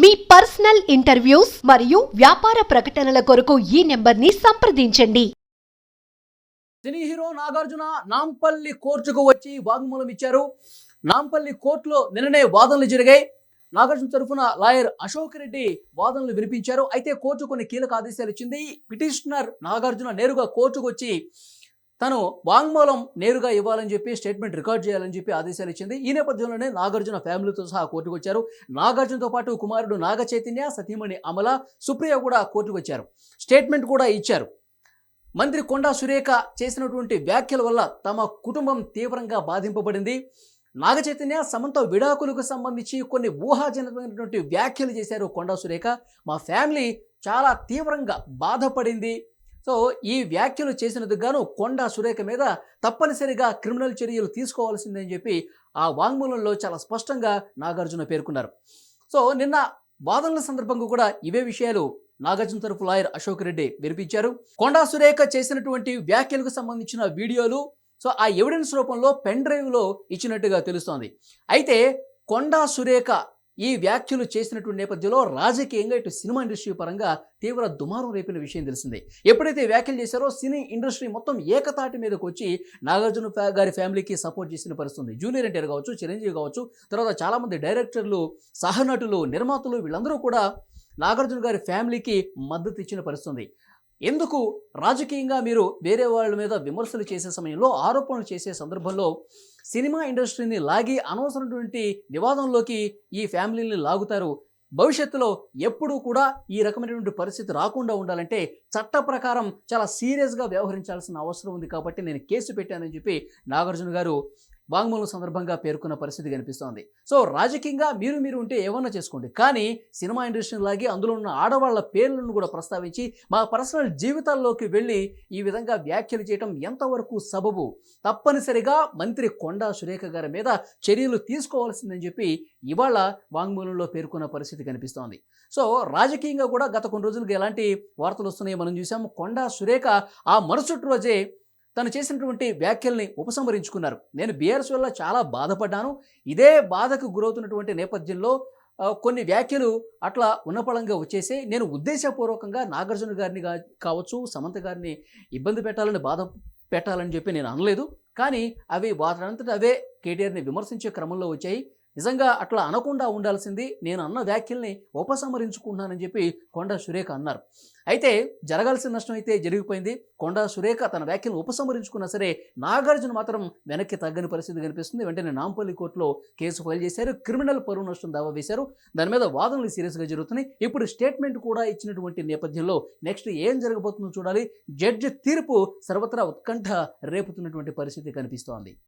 మీ personal interviews మరియు వ్యాపార ప్రకటనల కొరకు ఈ నెంబర్ని సంప్రదించండి. సినీ హీరో నాగార్జున నాంపల్లి కోర్టుకు వచ్చి వాగ్మూలం ఇచ్చారు. నాంపల్లి కోర్టులో నిన్ననే వాదనలు జరిగాయి. నాగార్జున తరఫున లాయర్ అశోక్ రెడ్డి వాదనలు వినిపించారు. అయితే కోర్టు కొన్ని కీలక ఆదేశాలు ఇచ్చింది. పిటిషనర్ నాగార్జున నేరుగా కోర్టుకు వచ్చి తను వాంగ్మూలం నేరుగా ఇవ్వాలని చెప్పి స్టేట్మెంట్ రికార్డ్ చేయాలని చెప్పి ఆదేశాలు ఇచ్చింది. ఈ నేపథ్యంలోనే నాగార్జున ఫ్యామిలీతో సహా కోర్టుకు వచ్చారు. నాగార్జునతో పాటు కుమారుడు నాగ చైతన్య సతీమణి అమల సుప్రియ కూడా కోర్టుకు వచ్చారు. స్టేట్మెంట్ కూడా ఇచ్చారు. మంత్రి కొండా సురేఖ చేసినటువంటి వ్యాఖ్యల వల్ల తమ కుటుంబం తీవ్రంగా బాధింపబడింది. నాగ చైతన్య సమంత విడాకులకు సంబంధించి కొన్ని ఊహాజనకమైనటువంటి వ్యాఖ్యలు చేశారు కొండా సురేఖ. మా ఫ్యామిలీ చాలా తీవ్రంగా బాధపడింది. సో ఈ వ్యాఖ్యలు చేసినందుకు గాను కొండా సురేఖ మీద తప్పనిసరిగా క్రిమినల్ చర్యలు తీసుకోవాల్సిందని చెప్పి ఆ వాంగ్మూలంలో చాలా స్పష్టంగా నాగార్జున పేర్కొన్నారు. సో నిన్న వాదనల సందర్భంగా కూడా ఇవే విషయాలు నాగార్జున తరఫు లాయర్ అశోక్ రెడ్డి వినిపించారు. కొండా సురేఖ చేసినటువంటి వ్యాఖ్యలకు సంబంధించిన వీడియోలు సో ఆ ఎవిడెన్స్ రూపంలో పెన్ డ్రైవ్లో ఇచ్చినట్టుగా తెలుస్తోంది. అయితే కొండా సురేఖ ఈ వ్యాఖ్యలు చేసినటువంటి నేపథ్యంలో రాజకీయంగా ఇటు సినిమా ఇండస్ట్రీ పరంగా తీవ్ర దుమారం రేపిన విషయం తెలిసిందే. ఎప్పుడైతే వ్యాఖ్యలు చేశారో సినీ ఇండస్ట్రీ మొత్తం ఏకతాటి మీదకి వచ్చి నాగార్జున ఫ్యా- గారి ఫ్యామిలీకి సపోర్ట్ చేసిన పరిస్థితుంది. జూనియర్ ఎన్టీఆర్ కావచ్చు చిరంజీవి కావచ్చు తర్వాత చాలామంది డైరెక్టర్లు సహనటులు నిర్మాతలు వీళ్ళందరూ కూడా నాగార్జున గారి ఫ్యామిలీకి మద్దతు ఇచ్చిన పరిస్థితుంది. ఎందుకు రాజకీయంగా మీరు వేరే వాళ్ళ మీద విమర్శలు చేసే సమయంలో ఆరోపణలు చేసే సందర్భంలో సినిమా ఇండస్ట్రీని లాగి అనవసరమైనటువంటి వివాదంలోకి ఈ ఫ్యామిలీని లాగుతారు? భవిష్యత్తులో ఎప్పుడూ కూడా ఈ రకమైనటువంటి పరిస్థితి రాకుండా ఉండాలంటే చట్ట ప్రకారం చాలా సీరియస్గా వ్యవహరించాల్సిన అవసరం ఉంది కాబట్టి నేను కేసు పెట్టానని చెప్పి నాగార్జున గారు వాంగ్మూలం సందర్భంగా పేర్కొన్న పరిస్థితి కనిపిస్తోంది. సో రాజకీయంగా మీరు మీరు ఉంటే ఏమన్నా చేసుకోండి. కానీ సినిమా ఇండస్ట్రీ లాగే అందులో ఉన్న ఆడవాళ్ళ పేర్లను కూడా ప్రస్తావించి మా పర్సనల్ జీవితాల్లోకి వెళ్ళి ఈ విధంగా వ్యాఖ్యలు చేయడం ఎంతవరకు సబబు? తప్పనిసరిగా మంత్రి కొండా సురేఖ గారి మీద చర్యలు తీసుకోవాల్సిందని చెప్పి ఇవాళ వాంగ్మూలంలో పేర్కొన్న పరిస్థితి కనిపిస్తోంది. సో రాజకీయంగా కూడా గత కొన్ని రోజులుగా ఎలాంటి వార్తలు వస్తున్నాయో మనం చూసాము కొండా సురేఖ ఆ మరుసటి రోజే తను చేసినటువంటి వ్యాఖ్యల్ని ఉపసంహరించుకున్నారు. నేను బీఆర్ఎస్ వల్ల చాలా బాధపడ్డాను. ఇదే బాధకు గురవుతున్నటువంటి నేపథ్యంలో కొన్ని వ్యాఖ్యలు అట్లా ఉన్నపళంగా వచ్చేసి నేను ఉద్దేశపూర్వకంగా నాగార్జున గారిని కావచ్చు సమంత గారిని ఇబ్బంది పెట్టాలని బాధ పెట్టాలని చెప్పి నేను అనలేదు. కానీ అవి వాటంతట అవే కేటీఆర్ని విమర్శించే క్రమంలో వచ్చాయి. నిజంగా అట్లా అనకుండా ఉండాల్సింది నేను అన్న వ్యాఖ్యల్ని ఉపసంహరించుకుంటున్నానని చెప్పి కొండా సురేఖ అన్నారు. అయితే జరగాల్సిన నష్టం అయితే జరిగిపోయింది. కొండా సురేఖ తన వ్యాఖ్యలు ఉపసంహరించుకున్నా సరే నాగార్జున మాత్రం వెనక్కి తగ్గని పరిస్థితి కనిపిస్తుంది. వెంటనే నాంపల్లి కోర్టులో కేసు ఫైల్ చేశారు. క్రిమినల్ పరువు నష్టం దావా వేశారు. దాని మీద వాదనలు సీరియస్గా జరుగుతున్నాయి. ఇప్పుడు స్టేట్మెంట్ కూడా ఇచ్చినటువంటి నేపథ్యంలో నెక్స్ట్ ఏం జరగబోతుందో చూడాలి. జడ్జి తీర్పు సర్వత్రా ఉత్కంఠ రేపుతున్నటువంటి పరిస్థితి కనిపిస్తోంది.